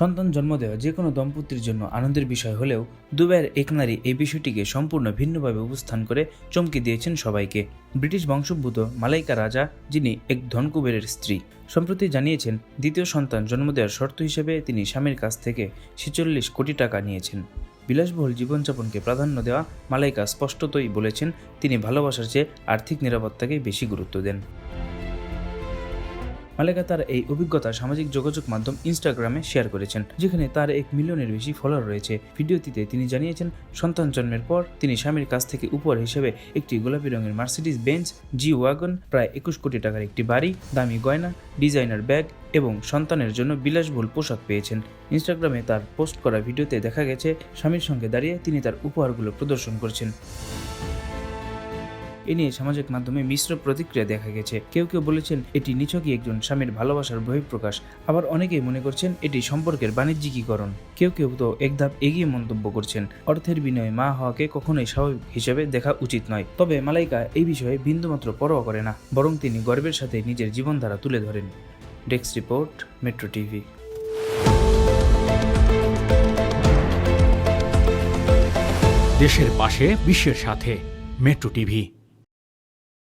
সন্তান জন্ম দেওয়া যে কোনো দম্পতির জন্য আনন্দের বিষয় হলেও দুবাইয়ের এক নারী এই বিষয়টিকে সম্পূর্ণ ভিন্নভাবে উপস্থান করে চমকে দিয়েছেন সবাইকে। ব্রিটিশ বংশোদ্ভূত মালাইকা রাজা, যিনি এক ধনকুবেরের স্ত্রী, সম্প্রতি জানিয়েছেন দ্বিতীয় সন্তান জন্ম দেওয়ার শর্ত হিসেবে তিনি স্বামীর কাছ থেকে ছেচল্লিশ কোটি টাকা নিয়েছেন। বিলাসবহুল জীবনযাপনকে প্রাধান্য দেওয়া মালাইকা স্পষ্টতই বলেছেন, তিনি ভালোবাসার চেয়ে আর্থিক নিরাপত্তাকে বেশি গুরুত্ব দেন। মালেকা তার এই অভিজ্ঞতা সামাজিক যোগাযোগ মাধ্যম ইনস্টাগ্রামে শেয়ার করেছেন, যেখানে তার এক মিলিয়নের বেশি ফলোয়ার রয়েছে। ভিডিওটিতে তিনি জানিয়েছেন, সন্তান জন্মের পর তিনি স্বামীর কাছ থেকে উপহার হিসেবে একটি গোলাপি রঙের মার্সিডিজ বেঞ্চ জি ওয়াগন প্রায় একুশ কোটি টাকার একটি বাড়ি, দামি গয়না ডিজাইনার ব্যাগ এবং সন্তানের জন্য বিলাসবহুল পোশাক পেয়েছেন। ইনস্টাগ্রামে তার পোস্ট করা ভিডিওতে দেখা গেছে, স্বামীর সঙ্গে দাঁড়িয়ে তিনি তার উপহারগুলো প্রদর্শন করছেন। এ নিয়ে সামাজিক মাধ্যমে মিশ্র প্রতিক্রিয়া দেখা গেছে। কেউ কেউ বলেছেন, এটি নিছকই একজন স্বামীর ভালোবাসার বহিঃপ্রকাশ। আবার অনেকেই মনে করছেন, এটি সম্পর্কের বাণিজ্যিকীকরণ। কেউ কেউ তো এক ধাপ এগিয়ে মন্তব্য করছেন, অর্থের বিনিময়ে মা হওয়াকে কখনোই স্বাভাবিক হিসেবে দেখা উচিত নয়। তবে মালাইকা এই বিষয়ে বিন্দুমাত্র পরোয়া করে না, বরং তিনি গর্বের সাথে নিজের জীবনধারা তুলে ধরেন। Desk report, metro TV. দেশের পাশে, বিশ্বের সাথে, মেট্রো টিভি।